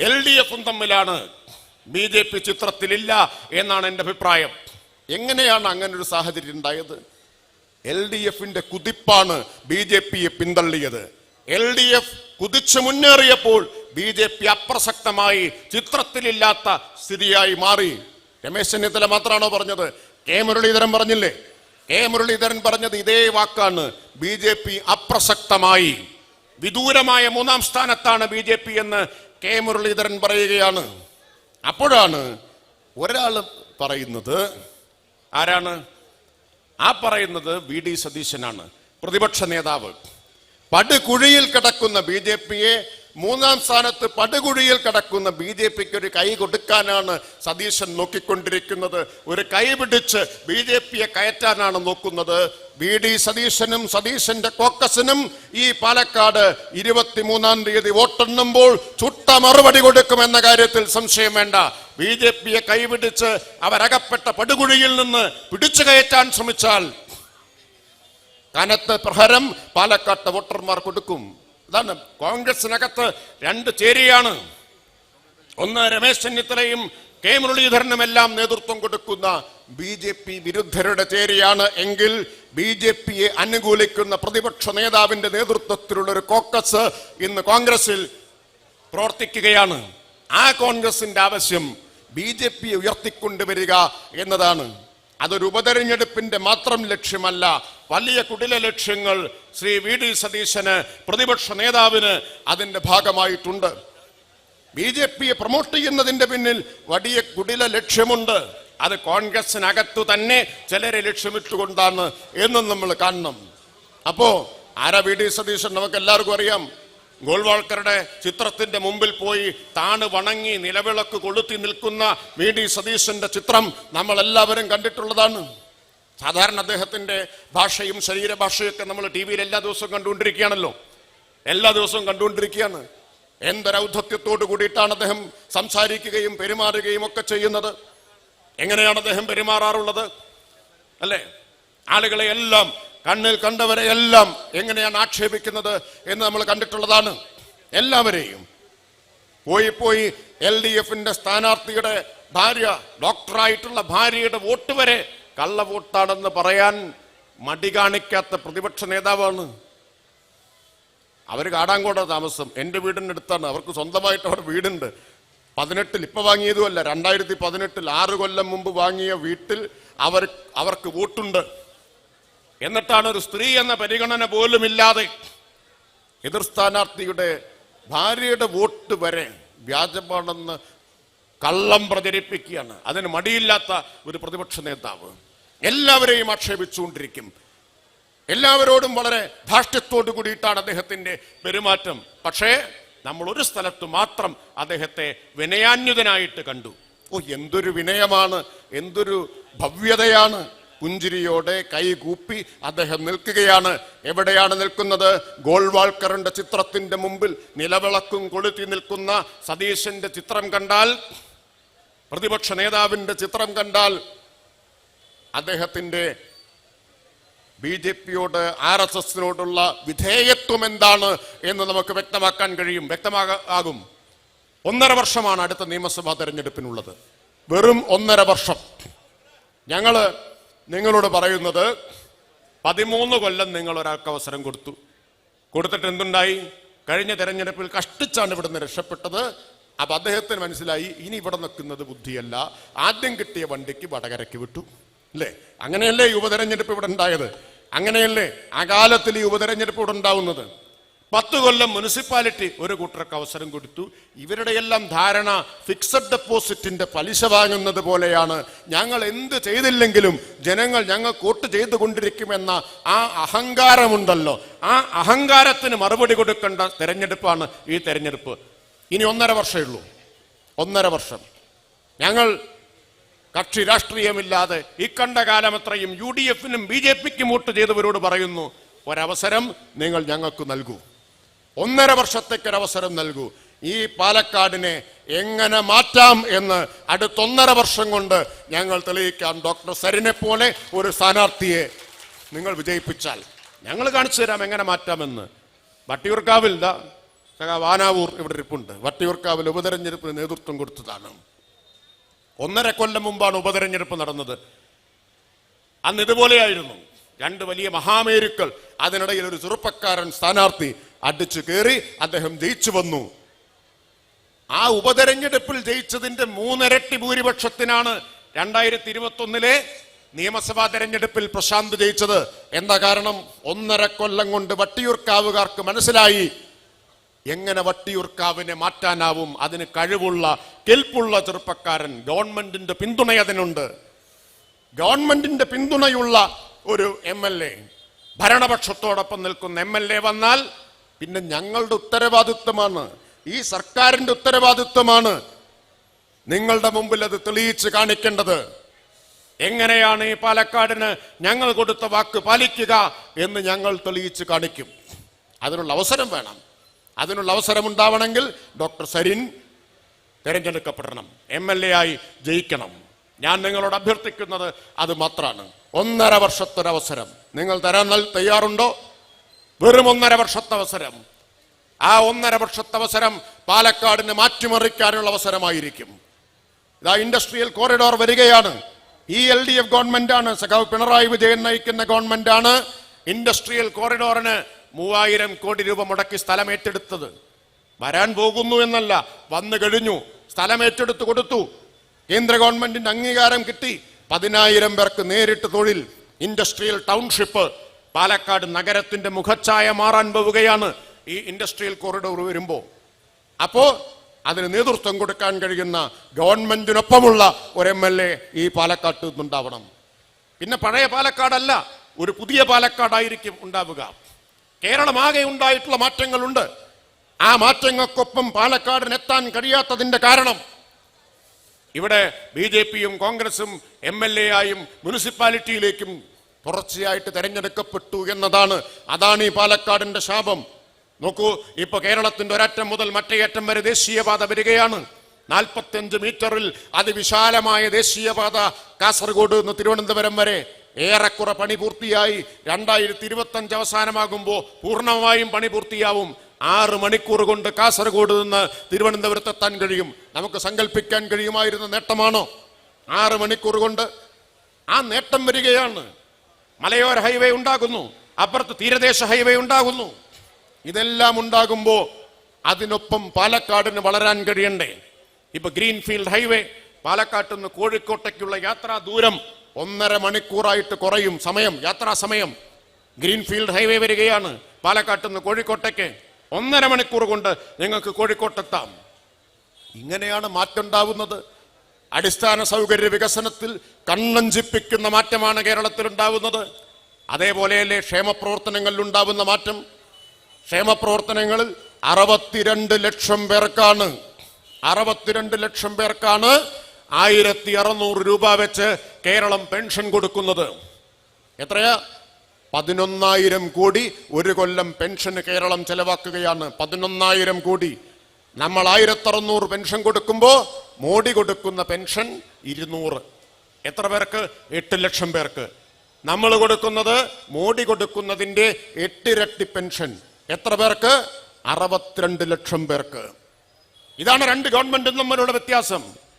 എൽ ഡി എഫും തമ്മിലാണ്. ബി ജെ പി ചിത്രത്തിലില്ല എന്നാണ് എന്റെ അഭിപ്രായം. എങ്ങനെയാണ് അങ്ങനെ ഒരു സാഹചര്യം ഉണ്ടായത്? എൽ ഡി എഫിന്റെ കുതിപ്പാണ് ബി ജെ പിയെ പിന്തള്ളിയത്. എൽ ഡി എഫ് കുതിച്ചു മുന്നേറിയപ്പോൾ ബി ജെ പി അപ്രസക്തമായി ചിത്രത്തിലില്ലാത്ത സ്ഥിതിയായി മാറി. രമേശ് ചെന്നിത്തല മാത്രമാണോ പറഞ്ഞത്? കെ മുരളീധരൻ പറഞ്ഞില്ലേ? കെ മുരളീധരൻ പറഞ്ഞത് ഇതേ വാക്കാണ്. ബി ജെ പി അപ്രസക്തമായി. വിദൂരമായ മൂന്നാം സ്ഥാനത്താണ് ബി ജെ പി എന്ന് കെ മുരളീധരൻ പറയുകയാണ്. അപ്പോഴാണ് ഒരാൾ പറയുന്നത്. ആരാണ്? ആ പറയുന്നത് വി ഡി സതീശനാണ്. പ്രതിപക്ഷ നേതാവ്. പടുകുഴിയിൽ കിടക്കുന്ന ബി ജെ പിയെ മൂന്നാം സ്ഥാനത്ത് പടുകുഴിയിൽ കിടക്കുന്ന ബി ജെ പിക്ക് ഒരു കൈ കൊടുക്കാനാണ് സതീശൻ നോക്കിക്കൊണ്ടിരിക്കുന്നത്. ഒരു കൈ പിടിച്ച് ബി ജെ പിയെ കയറ്റാനാണ് നോക്കുന്നത്. ബി ഡി സതീശനും സതീശന്റെ കോക്കസിനും ഈ പാലക്കാട് ഇരുപത്തിമൂന്നാം തീയതി വോട്ടെണ്ണുമ്പോൾ ചുട്ട മറുപടി കൊടുക്കുമെന്ന കാര്യത്തിൽ സംശയം വേണ്ട. ബി ജെ പിയെ കൈപിടിച്ച് അവരകപ്പെട്ട പടുകുഴിയിൽ നിന്ന് പിടിച്ചു കയറ്റാൻ ശ്രമിച്ചാൽ കനത്ത പ്രഹരം പാലക്കാട്ട് വോട്ടർമാർ കൊടുക്കും. അതാണ് കോൺഗ്രസിനകത്ത് രണ്ട് ചേരിയാണ്. ഒന്ന് രമേശ് ചെന്നിത്തലയും കെ മുരളീധരനും എല്ലാം നേതൃത്വം കൊടുക്കുന്ന ബി ജെ പി വിരുദ്ധരുടെ ചേരിയാണ് എങ്കിൽ ബി ജെ പിയെ അനുകൂലിക്കുന്ന പ്രതിപക്ഷ നേതാവിന്റെ നേതൃത്വത്തിലുള്ള ഒരു കോക്കസ് ഇന്ന് കോൺഗ്രസിൽ പ്രവർത്തിക്കുകയാണ്. ആ കോൺഗ്രസിന്റെ ആവശ്യം ബി ജെ പിയെ ഉയർത്തിക്കൊണ്ടുവരിക എന്നതാണ്. അതൊരു ഉപതെരഞ്ഞെടുപ്പിന്റെ മാത്രം ലക്ഷ്യമല്ല വലിയ കുടില ലക്ഷ്യങ്ങൾ ശ്രീ വി ഡി സതീശന് പ്രതിപക്ഷ നേതാവിന് അതിന്റെ ഭാഗമായിട്ടുണ്ട്. ബി ജെ പിയെ പ്രൊമോട്ട് ചെയ്യുന്നതിന്റെ പിന്നിൽ വലിയ കുടില ലക്ഷ്യമുണ്ട്. അത് കോൺഗ്രസിനകത്തു തന്നെ ചിലരെ ലക്ഷ്യമിട്ടുകൊണ്ടാണ് എന്നും നമ്മൾ കാണണം. അപ്പോ ആരാ വി ഡി സതീശൻ നമുക്ക് എല്ലാവർക്കും അറിയാം. ഗോൾവാൾക്കറുടെ ചിത്രത്തിന്റെ മുമ്പിൽ പോയി താണ് വണങ്ങി നിലവിളക്ക് കൊളുത്തി നിൽക്കുന്ന വി ഡി സതീശന്റെ ചിത്രം നമ്മൾ എല്ലാവരും കണ്ടിട്ടുള്ളതാണ്. സാധാരണ അദ്ദേഹത്തിന്റെ ഭാഷയും ശരീരഭാഷയൊക്കെ നമ്മൾ ടി വിയിൽ എല്ലാ ദിവസവും കണ്ടുകൊണ്ടിരിക്കുകയാണല്ലോ. എല്ലാ ദിവസവും കണ്ടുകൊണ്ടിരിക്കുകയാണ്. എന്തൊരൗദ്ധത്യത്തോട് കൂടിയിട്ടാണ് അദ്ദേഹം സംസാരിക്കുകയും പെരുമാറുകയും ഒക്കെ ചെയ്യുന്നത്? എങ്ങനെയാണ് അദ്ദേഹം പെരുമാറാറുള്ളത്? അല്ലേ? ആളുകളെ എല്ലാം കണ്ണിൽ കണ്ടവരെ എല്ലാം എങ്ങനെയാണ് ആക്ഷേപിക്കുന്നത് എന്ന് നമ്മൾ കണ്ടിട്ടുള്ളതാണ്. എല്ലാവരെയും. പോയി പോയി എൽ ഡി എഫിന്റെ സ്ഥാനാർത്ഥിയുടെ ഭാര്യ ഡോക്ടറായിട്ടുള്ള ഭാര്യയുടെ വോട്ട് വരെ കള്ള വോട്ടാണെന്ന് പറയാൻ മടി കാണിക്കാത്ത പ്രതിപക്ഷ നേതാവാണ്. അവർ കാടാങ്കോട താമസം. എന്റെ വീടിന്റെ അടുത്താണ്. അവർക്ക് സ്വന്തമായിട്ട് അവിടെ വീടുണ്ട്. പതിനെട്ടിൽ ഇപ്പൊ വാങ്ങിയതുമല്ല. രണ്ടായിരത്തി പതിനെട്ടിൽ ആറ് കൊല്ലം മുമ്പ് വാങ്ങിയ വീട്ടിൽ അവർ അവർക്ക് വോട്ടുണ്ട്. എന്നിട്ടാണ് ഒരു സ്ത്രീ എന്ന പരിഗണന പോലും ഇല്ലാതെ എതിർ സ്ഥാനാർത്ഥിയുടെ ഭാര്യയുടെ വോട്ട് വരെ വ്യാജമാണെന്ന് കള്ളം പ്രചരിപ്പിക്കുകയാണ്. അതിന് മടിയില്ലാത്ത ഒരു പ്രതിപക്ഷ നേതാവ്. എല്ലാവരെയും ആക്ഷേപിച്ചുകൊണ്ടിരിക്കും. എല്ലാവരോടും വളരെ ധാഷ്ട്യത്തോടു കൂടിയിട്ടാണ് അദ്ദേഹത്തിന്റെ പെരുമാറ്റം. പക്ഷേ നമ്മൾ ഒരു സ്ഥലത്ത് മാത്രം അദ്ദേഹത്തെ വിനയാന്യുതനായിട്ട് കണ്ടു. ഓ എന്തൊരു വിനയമാണ് എന്തൊരു ഭവ്യതയാണ്. പുഞ്ചിരിയോടെ കൈകൂപ്പി അദ്ദേഹം നിൽക്കുകയാണ്. എവിടെയാണ് നിൽക്കുന്നത്? ഗോൾവാൾക്കറിന്റെ ചിത്രത്തിന്റെ മുമ്പിൽ നിലവിളക്കും കൊളുത്തി നിൽക്കുന്ന സതീശന്റെ ചിത്രം കണ്ടാൽ പ്രതിപക്ഷ നേതാവിന്റെ ചിത്രം കണ്ടാൽ അദ്ദേഹത്തിന്റെ ബി ജെ പിയോട് ആർ എസ് എസിനോടുള്ള വിധേയത്വം എന്താണ് എന്ന് നമുക്ക് വ്യക്തമാക്കാൻ കഴിയും. വ്യക്തമാകും ഒന്നര വർഷമാണ് അടുത്ത നിയമസഭാ തെരഞ്ഞെടുപ്പിനുള്ളത്. വെറും ഒന്നര വർഷം. ഞങ്ങൾ നിങ്ങളോട് പറയുന്നത് പതിമൂന്ന് കൊല്ലം നിങ്ങൾ ഒരാൾക്ക് അവസരം കൊടുത്തു. കൊടുത്തിട്ട് എന്തുണ്ടായി? കഴിഞ്ഞ തെരഞ്ഞെടുപ്പിൽ കഷ്ടിച്ചാണ് ഇവിടുന്ന് രക്ഷപ്പെട്ടത്. അപ്പൊ അദ്ദേഹത്തിന് മനസ്സിലായി ഇനി ഇവിടെ നിൽക്കുന്നത് ബുദ്ധിയല്ല. ആദ്യം കിട്ടിയ വണ്ടിക്ക് വടകരയ്ക്ക് വിട്ടു. അല്ലേ അങ്ങനെയല്ലേ ഈ ഉപതെരഞ്ഞെടുപ്പ് ഇവിടെ ഉണ്ടായത്? അങ്ങനെയല്ലേ ആ കാലത്തിൽ ഈ ഉപതെരഞ്ഞെടുപ്പ് ഇവിടെ ഉണ്ടാവുന്നത്? പത്ത് കൊല്ലം മുനിസിപ്പാലിറ്റി ഒരു കൂട്ടർക്ക് അവസരം കൊടുത്തു. ഇവരുടെ എല്ലാം ധാരണ ഫിക്സഡ് ഡെപ്പോസിറ്റിന്റെ പലിശ വാങ്ങുന്നത് പോലെയാണ്. ഞങ്ങൾ എന്ത് ചെയ്തില്ലെങ്കിലും ജനങ്ങൾ ഞങ്ങൾ വോട്ട് ചെയ്തുകൊണ്ടിരിക്കുമെന്ന ആ അഹങ്കാരമുണ്ടല്ലോ. ആ അഹങ്കാരത്തിന് മറുപടി കൊടുക്കേണ്ട തെരഞ്ഞെടുപ്പാണ് ഈ തെരഞ്ഞെടുപ്പ്. ഇനി ഒന്നര വർഷമേ ഉള്ളൂ. ഒന്നര വർഷം. ഞങ്ങൾ കക്ഷി രാഷ്ട്രീയമില്ലാതെ ഇക്കണ്ട കാലം അത്രയും യു ഡി എഫിനും ബി ജെ പിക്കും വോട്ട് ചെയ്തവരോട് പറയുന്നു ഒരവസരം നിങ്ങൾ ഞങ്ങൾക്ക് നൽകൂ. ഒന്നര വർഷത്തേക്കൊരവസരം നൽകൂ. ഈ പാലക്കാടിനെ എങ്ങനെ മാറ്റാം എന്ന് അടുത്തൊന്നര വർഷം കൊണ്ട് ഞങ്ങൾ തെളിയിക്കാം ഡോക്ടർ സരിനെ പോലെ ഒരു സ്ഥാനാർത്ഥിയെ നിങ്ങൾ വിജയിപ്പിച്ചാൽ ഞങ്ങൾ കാണിച്ചു തരാം എങ്ങനെ മാറ്റാമെന്ന്. വട്ടിയൂർക്കാവിൽ വാനാവൂർ ഇവിടെ ഇരിപ്പുണ്ട്. വട്ടിയൂർക്കാവിൽ ഉപതെരഞ്ഞെടുപ്പിന് നേതൃത്വം കൊടുത്തതാണ്. ഒന്നര കൊല്ലം മുമ്പാണ് ഉപതെരഞ്ഞെടുപ്പ് നടന്നത്. അന്ന് ഇതുപോലെയായിരുന്നു. രണ്ട് വലിയ മഹാമേരുക്കൾ അതിനിടയിൽ ഒരു ചെറുപ്പക്കാരൻ സ്ഥാനാർത്ഥി അടിച്ചു കയറി അദ്ദേഹം ജയിച്ചു വന്നു. ആ ഉപതെരഞ്ഞെടുപ്പിൽ ജയിച്ചതിന്റെ മൂന്നിരട്ടി ഭൂരിപക്ഷത്തിനാണ് രണ്ടായിരത്തി ഇരുപത്തി ഒന്നിലെ നിയമസഭാ തെരഞ്ഞെടുപ്പിൽ പ്രശാന്ത് ജയിച്ചത്. എന്താ കാരണം? ഒന്നര കൊല്ലം കൊണ്ട് വട്ടിയൂർക്കാവുകാർക്ക് മനസ്സിലായി. എങ്ങനെ വട്ടിയൂർക്കാവിനെ മാറ്റാനാവും? അതിന് കഴിവുള്ള കെൽപ്പുള്ള ചെറുപ്പക്കാരൻ ഗവൺമെന്റിന്റെ പിന്തുണ അതിനുണ്ട്. ഗവൺമെന്റിന്റെ പിന്തുണയുള്ള ഒരു എം എൽ എ. ഭരണപക്ഷത്തോടൊപ്പം നിൽക്കുന്ന എം എൽ എ വന്നാൽ പിന്നെ ഞങ്ങളുടെ ഉത്തരവാദിത്വമാണ്. ഈ സർക്കാരിന്റെ ഉത്തരവാദിത്വമാണ് നിങ്ങളുടെ മുമ്പിൽ അത് തെളിയിച്ച് കാണിക്കേണ്ടത്. എങ്ങനെയാണ് ഈ പാലക്കാടിന് ഞങ്ങൾ കൊടുത്ത വാക്ക് പാലിക്കുക എന്ന് ഞങ്ങൾ തെളിയിച്ച് കാണിക്കും. അതിനുള്ള അവസരം വേണം. അതിനുള്ള അവസരം ഉണ്ടാവണമെങ്കിൽ ഡോക്ടർ സരിൻ തിരഞ്ഞെടുക്കപ്പെടണം. എം എൽ എ ആയി ജയിക്കണം. ഞാൻ നിങ്ങളോട് അഭ്യർത്ഥിക്കുന്നത് അത് മാത്രമാണ്. ഒന്നര വർഷത്തൊരവസരം. നിങ്ങൾ തരാൻ തയ്യാറുണ്ടോ? വെറും ഒന്നര വർഷത്തെ അവസരം ആ ഒന്നര വർഷത്തെ അവസരം പാലക്കാടിന് മാറ്റിമറിക്കാനുള്ള അവസരമായിരിക്കും. ഇതാ ഇൻഡസ്ട്രിയൽ കോറിഡോർ വരികയാണ്. ഈ എൽ ഡി എഫ് ഗവൺമെന്റ് ആണ് സഖാവ് പിണറായി വിജയൻ നയിക്കുന്ന ഗവൺമെന്റ് ആണ് ഇൻഡസ്ട്രിയൽ കോറിഡോറിന് മൂവായിരം കോടി രൂപ മുടക്കി സ്ഥലം ഏറ്റെടുത്തത്. വരാൻ പോകുന്നു എന്നല്ല വന്നു കഴിഞ്ഞു. സ്ഥലം ഏറ്റെടുത്ത് കൊടുത്തു. കേന്ദ്ര ഗവൺമെന്റിന്റെ അംഗീകാരം കിട്ടി. പതിനായിരം പേർക്ക് നേരിട്ട് തൊഴിൽ. Industrial township. പാലക്കാട് നഗരത്തിന്റെ മുഖച്ഛായ മാറാൻ പോവുകയാണ് ഈ ഇൻഡസ്ട്രിയൽ കോറിഡോർ വരുമ്പോൾ അപ്പോ അതിന് നേതൃത്വം കൊടുക്കാൻ കഴിയുന്ന ഗവൺമെന്റിനൊപ്പമുള്ള ഒരു എം എൽ എ ഈ പാലക്കാട്ട് നിന്നുണ്ടാവണം. പിന്നെ പഴയ പാലക്കാടല്ല ഒരു പുതിയ പാലക്കാടായിരിക്കും ഉണ്ടാവുക. കേരളമാകെ ഉണ്ടായിട്ടുള്ള മാറ്റങ്ങളുണ്ട്. ആ മാറ്റങ്ങൾക്കൊപ്പം പാലക്കാടിന് എത്താൻ കഴിയാത്തതിന്റെ കാരണം. ഇവിടെ ബി ജെ പിയും കോൺഗ്രസും എം എൽ എ ആയും മുനിസിപ്പാലിറ്റിയിലേക്കും തുടർച്ചയായിട്ട് തെരഞ്ഞെടുക്കപ്പെട്ടു എന്നതാണ്. അതാണ് ഈ പാലക്കാടിന്റെ ശാപം. നോക്കൂ ഇപ്പൊ കേരളത്തിന്റെ ഒരറ്റം മുതൽ മറ്റേയറ്റം വരെ ദേശീയപാത വരികയാണ്. നാൽപ്പത്തിയഞ്ച് മീറ്ററിൽ അതിവിശാലമായ ദേശീയപാത കാസർഗോഡ് നിന്ന് തിരുവനന്തപുരം വരെ ഏറെക്കുറെ പണി പൂർത്തിയായി. രണ്ടായിരത്തി ഇരുപത്തി അഞ്ച് അവസാനമാകുമ്പോൾ പൂർണമായും പണി പൂർത്തിയാവും. ആറ് മണിക്കൂർ കൊണ്ട് കാസർഗോഡ് നിന്ന് തിരുവനന്തപുരത്ത് എത്താൻ കഴിയും. നമുക്ക് സങ്കല്പിക്കാൻ കഴിയുമായിരുന്ന നേട്ടമാണോ? ആറ് മണിക്കൂർ കൊണ്ട്. ആ നേട്ടം വരികയാണ്. മലയോര ഹൈവേ ഉണ്ടാകുന്നു. അപ്പുറത്ത് തീരദേശ ഹൈവേ ഉണ്ടാകുന്നു. ഇതെല്ലാം ഉണ്ടാകുമ്പോൾ അതിനൊപ്പം പാലക്കാടിന് വളരാൻ കഴിയണ്ടേ? ഇപ്പൊ ഗ്രീൻഫീൽഡ് ഹൈവേ പാലക്കാട്ട് നിന്ന് കോഴിക്കോട്ടേക്കുള്ള യാത്രാ ദൂരം ഒന്നര മണിക്കൂറായിട്ട് കുറയും സമയം യാത്രാ സമയം. ഗ്രീൻഫീൽഡ് ഹൈവേ വരികയാണ് പാലക്കാട്ട് നിന്ന് കോഴിക്കോട്ടേക്ക്. ഒന്നര മണിക്കൂർ കൊണ്ട് നിങ്ങൾക്ക് കോഴിക്കോട്ടെത്താം. ഇങ്ങനെയാണ് മാറ്റം ഉണ്ടാവുന്നത് അടിസ്ഥാന സൗകര്യ വികസനത്തിൽ കണ്ണഞ്ചിപ്പിക്കുന്ന മാറ്റമാണ് കേരളത്തിൽ ഉണ്ടാവുന്നത് അതേപോലെയല്ലേ ക്ഷേമപ്രവർത്തനങ്ങളിൽ ഉണ്ടാവുന്ന മാറ്റം. ക്ഷേമപ്രവർത്തനങ്ങളിൽ അറുപത്തിരണ്ട് ലക്ഷം പേർക്കാണ്. അറുപത്തിരണ്ട് ലക്ഷം പേർക്കാണ് ആയിരത്തി അറുന്നൂറ് രൂപ വെച്ച് കേരളം പെൻഷൻ കൊടുക്കുന്നത്. എത്രയാ? പതിനൊന്നായിരം കോടി ഒരു കൊല്ലം പെൻഷന് കേരളം ചെലവാക്കുകയാണ്. പതിനൊന്നായിരം കോടി. നമ്മൾ ആയിരത്തി അറുന്നൂറ് പെൻഷൻ കൊടുക്കുമ്പോൾ മോഡി കൊടുക്കുന്ന പെൻഷൻ ഇരുന്നൂറ്. എത്ര പേർക്ക്? എട്ട് ലക്ഷം പേർക്ക്. നമ്മൾ കൊടുക്കുന്നത് മോഡി കൊടുക്കുന്നതിന്റെ എട്ടിരട്ടി പെൻഷൻ. എത്ര പേർക്ക്? അറുപത്തിരണ്ട് ലക്ഷം പേർക്ക്. ഇതാണ് രണ്ട് ഗവൺമെന്റും തമ്മിലുള്ള വ്യത്യാസം.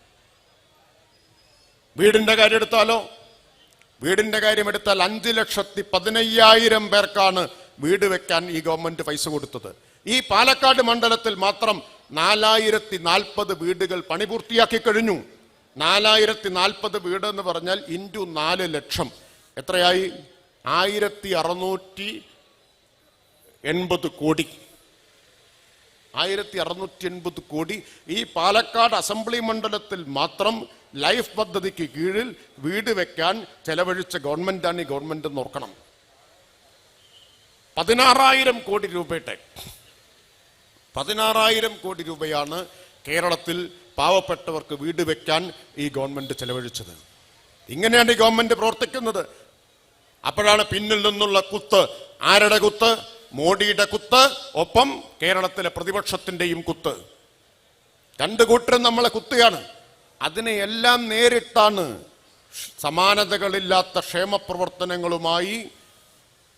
വീടിന്റെ കാര്യം എടുത്താലോ? വീടിന്റെ കാര്യം എടുത്താൽ അഞ്ച് ലക്ഷത്തി പതിനയ്യായിരം പേർക്കാണ് വീട് വെക്കാൻ ഈ ഗവൺമെന്റ് പൈസ കൊടുത്തത്. ഈ പാലക്കാട് മണ്ഡലത്തിൽ മാത്രം നാലായിരത്തി നാൽപ്പത് വീടുകൾ പണി പൂർത്തിയാക്കി കഴിഞ്ഞു. നാലായിരത്തി നാൽപ്പത് വീട് എന്ന് പറഞ്ഞാൽ ഇന്റു നാല് ലക്ഷം. എത്രയായി? ആയിരത്തി അറുന്നൂറ്റി എൺപത് കോടി. ആയിരത്തി അറുന്നൂറ്റി എൺപത് കോടി ഈ പാലക്കാട് അസംബ്ലി മണ്ഡലത്തിൽ മാത്രം ലൈഫ് പദ്ധതിക്ക് കീഴിൽ വീട് വെക്കാൻ ചെലവഴിച്ച ഗവൺമെന്റാണ് ഈ ഗവൺമെന്റ് എന്ന് ഓർക്കണം. പതിനാറായിരം കോടി രൂപയുടെ പതിനാറായിരം കോടി രൂപയാണ് കേരളത്തിൽ പാവപ്പെട്ടവർക്ക് വീട് വെക്കാൻ ഈ ഗവൺമെന്റ് ചെലവഴിച്ചത്. ഇങ്ങനെയാണ് ഈ ഗവൺമെന്റ് പ്രവർത്തിക്കുന്നത്. അപ്പോഴാണ് പിന്നിൽ നിന്നുള്ള കുത്ത് ആരുടെ കുത്ത്? മോഡിയുടെ കുത്ത് ഒപ്പം കേരളത്തിലെ പ്രതിപക്ഷത്തിന്റെയും കുത്ത്. രണ്ടു കൂട്ടരും നമ്മളെ കുത്തുകയാണ്. അതിനെ എല്ലാം നേരിട്ടാണ് സമാനതകളില്ലാത്ത ക്ഷേമ പ്രവർത്തനങ്ങളുമായി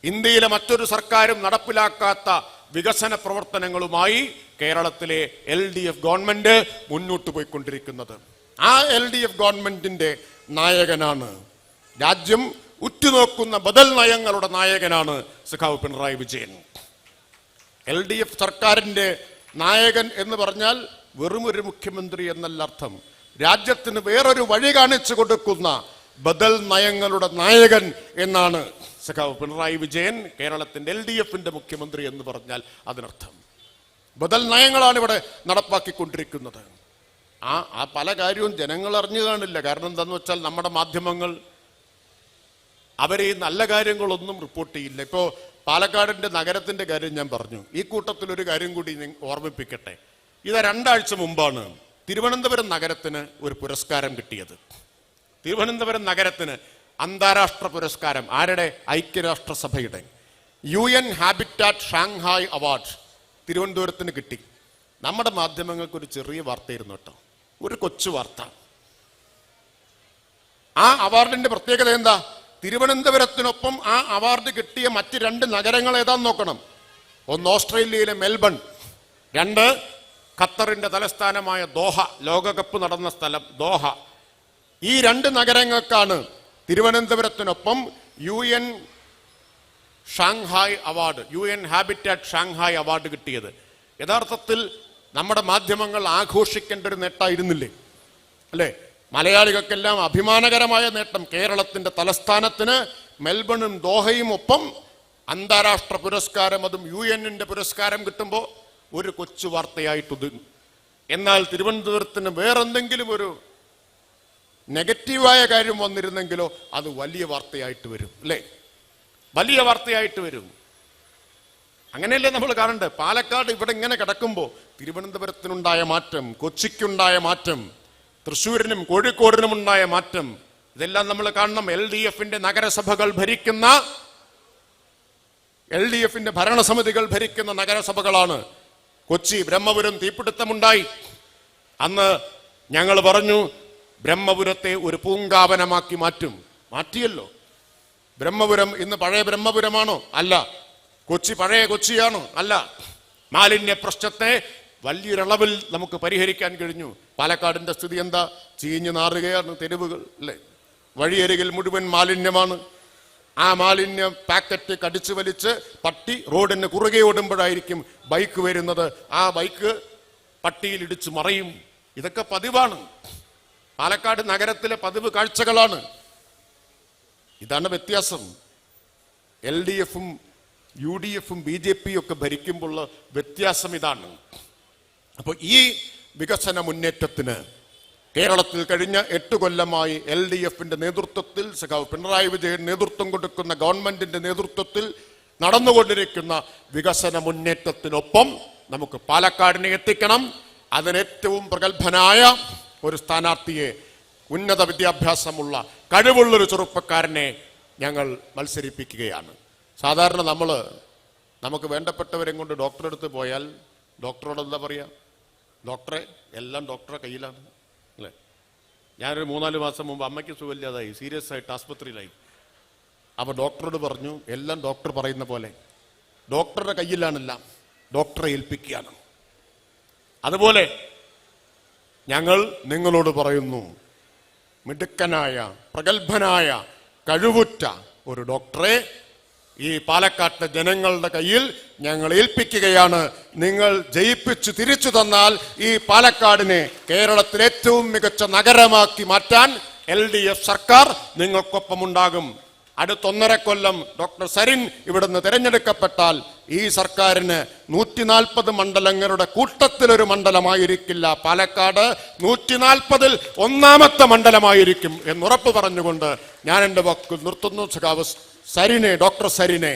ഇന്ത്യയിലെ മറ്റൊരു സർക്കാരും നടപ്പിലാക്കാത്ത വികസന പ്രവർത്തനങ്ങളുമായി കേരളത്തിലെ എൽ ഡി എഫ് ഗവൺമെന്റ് മുന്നോട്ട് പോയിക്കൊണ്ടിരിക്കുന്നത്. ആ എൽ ഡി എഫ് ഗവൺമെന്റിന്റെ നായകനാണ്. രാജ്യം ഉറ്റുനോക്കുന്ന ബദൽ നയങ്ങളുടെ നായകനാണ് സഖാവ് Pinarayi Vijayan. L D F സർക്കാരിന്റെ നായകൻ എന്ന് പറഞ്ഞാൽ വെറുമൊരു മുഖ്യമന്ത്രി എന്നല്ല അർത്ഥം. രാജ്യത്തിന് വേറൊരു വഴി കാണിച്ചു കൊടുക്കുന്ന ബദൽ നയങ്ങളുടെ നായകൻ എന്നാണ് സഖാവ് പിണറായി വിജയൻ കേരളത്തിന്റെ എൽ ഡി എഫിന്റെ മുഖ്യമന്ത്രി എന്ന് പറഞ്ഞാൽ അതിനർത്ഥം. ബദൽ നയങ്ങളാണ് ഇവിടെ നടപ്പാക്കിക്കൊണ്ടിരിക്കുന്നത്. ആ ആ പല കാര്യവും ജനങ്ങൾ അറിഞ്ഞു കാണില്ല കാരണം എന്താന്ന് വെച്ചാൽ നമ്മുടെ മാധ്യമങ്ങൾ അവരെ ഈ നല്ല കാര്യങ്ങളൊന്നും റിപ്പോർട്ട് ചെയ്യില്ല. ഇപ്പോ പാലക്കാടിന്റെ നഗരത്തിന്റെ കാര്യം ഞാൻ പറഞ്ഞു. ഈ കൂട്ടത്തിൽ ഒരു കാര്യം കൂടി ഓർമ്മിപ്പിക്കട്ടെ. ഇത് രണ്ടാഴ്ച മുമ്പാണ്. തിരുവനന്തപുരം നഗരത്തിന് ഒരു പുരസ്കാരം കിട്ടിയത്. തിരുവനന്തപുരം നഗരത്തിന് അന്താരാഷ്ട്ര പുരസ്കാരം ആരുടെ? ഐക്യരാഷ്ട്രസഭയുടെ. U N habitat Shanghai award തിരുവനന്തപുരത്തിന് കിട്ടി. നമ്മുടെ മാധ്യമങ്ങൾക്ക് ഒരു ചെറിയ വാർത്തയായിരുന്നു കേട്ടോ. ഒരു കൊച്ചു വാർത്ത. ആ അവാർഡിന്റെ പ്രത്യേകത എന്താ? തിരുവനന്തപുരത്തിനൊപ്പം ആ അവാർഡ് കിട്ടിയ മറ്റ് രണ്ട് നഗരങ്ങൾ ഏതാന്ന് നോക്കണം. ഒന്ന് ഓസ്ട്രേലിയയിലെ മെൽബൺ രണ്ട് ഖത്തറിന്റെ തലസ്ഥാനമായ ദോഹ ലോകകപ്പ് നടന്ന സ്ഥലം ദോഹ. ഈ രണ്ട് നഗരങ്ങൾക്കാണ് തിരുവനന്തപുരത്തിനൊപ്പം U N Shanghai award U N habitat Shanghai award കിട്ടിയത്. യഥാർത്ഥത്തിൽ നമ്മുടെ മാധ്യമങ്ങൾ ആഘോഷിക്കേണ്ട ഒരു നേട്ടമായിരുന്നില്ലേ? അല്ലേ? മലയാളികൾക്കെല്ലാം അഭിമാനകരമായ നേട്ടം കേരളത്തിന്റെ തലസ്ഥാനത്തിന് മെൽബണും ദോഹയും ഒപ്പം അന്താരാഷ്ട്ര പുരസ്കാരം അതും യു എന്നിന്റെ പുരസ്കാരം കിട്ടുമ്പോൾ ഒരു കൊച്ചു വാർത്തയായിട്ട് വാർത്തയായിട്ടത് എന്നാൽ തിരുവനന്തപുരത്തിന് വേറെന്തെങ്കിലും ഒരു നെഗറ്റീവായ കാര്യം വന്നിരുന്നെങ്കിലോ അത് വലിയ വാർത്തയായിട്ട് വരും അല്ലേ? വലിയ വാർത്തയായിട്ട് വരും. അങ്ങനെയല്ലേ നമ്മൾ കാണണ്ടേ? പാലക്കാട് ഇവിടെ ഇങ്ങനെ കിടക്കുമ്പോൾ തിരുവനന്തപുരത്തിനുണ്ടായ മാറ്റം കൊച്ചിക്കുണ്ടായ മാറ്റം തൃശ്ശൂരിനും കോഴിക്കോടിനും ഉണ്ടായ മാറ്റം ഇതെല്ലാം നമ്മൾ കാണണം. എൽ ഡി എഫിന്റെ നഗരസഭകൾ ഭരിക്കുന്ന എൽ ഡി എഫിന്റെ ഭരണസമിതികൾ ഭരിക്കുന്ന നഗരസഭകളാണ് കൊച്ചി ബ്രഹ്മപുരം തീപിടുത്തമുണ്ടായി. അന്ന് ഞങ്ങൾ പറഞ്ഞു ബ്രഹ്മപുരത്തെ ഒരു പൂങ്കാവനമാക്കി മാറ്റും. മാറ്റിയല്ലോ. ബ്രഹ്മപുരം ഇന്ന് പഴയ ബ്രഹ്മപുരമാണോ? അല്ല. കൊച്ചി പഴയ കൊച്ചിയാണോ? അല്ല. മാലിന്യ പ്രശ്നത്തെ വലിയൊരളവിൽ നമുക്ക് പരിഹരിക്കാൻ കഴിഞ്ഞു. പാലക്കാടിന്റെ സ്ഥിതി എന്താ? ചീഞ്ഞു നാറുകയാണ് തെരുവുകൾ അല്ലേ? വഴിയരികിൽ മുഴുവൻ മാലിന്യമാണ്. ആ മാലിന്യ പാക്കറ്റ് കടിച്ചു വലിച്ച് പട്ടി റോഡിന് കുറുകെ ഓടുമ്പോഴായിരിക്കും ബൈക്ക് വരുന്നത്. ആ ബൈക്ക് പട്ടിയിൽ ഇടിച്ച് മറയും. ഇതൊക്കെ പതിവാണ്. പാലക്കാട് നഗരത്തിലെ പതിവ് കാഴ്ചകളാണ്. ഇതാണ് വ്യത്യാസം. എൽ ഡി എഫും യു ഡി എഫും ബി ജെ പിയും ഒക്കെ ഭരിക്കുമ്പോൾ വ്യത്യാസം ഇതാണ്. അപ്പോൾ ഈ വികസന മുന്നേറ്റത്തിന് കേരളത്തിൽ കഴിഞ്ഞ എട്ട് കൊല്ലമായി എൽ ഡി എഫിന്റെ നേതൃത്വത്തിൽ പിണറായി വിജയൻ നേതൃത്വം കൊടുക്കുന്ന ഗവൺമെന്റിന്റെ നേതൃത്വത്തിൽ നടന്നുകൊണ്ടിരിക്കുന്ന വികസന മുന്നേറ്റത്തിനൊപ്പം നമുക്ക് പാലക്കാടിനെ എത്തിക്കണം. അതിനേറ്റവും പ്രഗത്ഭനായ ഒരു സ്ഥാനാർത്ഥിയെ ഉന്നത വിദ്യാഭ്യാസമുള്ള കഴിവുള്ളൊരു ചെറുപ്പക്കാരനെ ഞങ്ങൾ മത്സരിപ്പിക്കുകയാണ്. സാധാരണ നമ്മൾ നമുക്ക് വേണ്ടപ്പെട്ടവരെയും കൊണ്ട് ഡോക്ടറെ അടുത്ത് പോയാൽ ഡോക്ടറോട് എന്താ പറയുക ഡോക്ടറെ എല്ലാം ഡോക്ടറെ കയ്യിലാണ്. ഞാനൊരു മൂന്നാൽ മാസം മുമ്പ് അമ്മയ്ക്ക് സുഖമില്ലാതായി. സീരിയസ് ആയിട്ട് ആസ്പത്രിയിലായി. അപ്പോൾ ഡോക്ടറോട് പറഞ്ഞു എല്ലാം ഡോക്ടർ പറയുന്ന പോലെ. ഡോക്ടറുടെ കയ്യിലാണെല്ലാം ഡോക്ടറെ ഏൽപ്പിക്കുകയാണ്. അതുപോലെ ഞങ്ങൾ നിങ്ങളോട് പറയുന്നു മിടുക്കനായ പ്രഗത്ഭനായ കഴിവുറ്റ ഒരു ഡോക്ടറെ ഈ പാലക്കാട്ടെ ജനങ്ങളുടെ കയ്യിൽ ഞങ്ങൾ ഏൽപ്പിക്കുകയാണ്. നിങ്ങൾ ജയിപ്പിച്ചു തിരിച്ചു തന്നാൽ ഈ പാലക്കാടിനെ കേരളത്തിൽ ഏറ്റവും മികച്ച നഗരമാക്കി മാറ്റാൻ എൽ ഡി എഫ് സർക്കാർ നിങ്ങൾക്കൊപ്പം ഉണ്ടാകും. അടുത്തൊന്നര കൊല്ലം ഡോക്ടർ സരിൻ ഇവിടുന്ന് തിരഞ്ഞെടുക്കപ്പെട്ടാൽ ഈ സർക്കാരിന് നൂറ്റി നാൽപ്പത് മണ്ഡലങ്ങളുടെ കൂട്ടത്തിലൊരു മണ്ഡലമായിരിക്കില്ല. പാലക്കാട് നൂറ്റി നാൽപ്പതിൽ ഒന്നാമത്തെ മണ്ഡലമായിരിക്കും എന്നുറപ്പ് പറഞ്ഞുകൊണ്ട് ഞാൻ എന്റെ വാക്കുകൾ നിർത്തുന്നു. സഖാവ് സരിനെ ഡോക്ടർ സരിനെ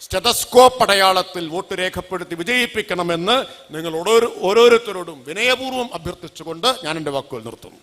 സ്റ്റെതസ്കോപ്പ് അടയാളത്തിൽ വോട്ട് രേഖപ്പെടുത്തി വിജയിപ്പിക്കണമെന്ന് നിങ്ങൾ ഓരോരുത്തരോടും വിനയപൂർവം അഭ്യർത്ഥിച്ചുകൊണ്ട് ഞാൻ എന്റെ വാക്കുകൾ നിർത്തുന്നു.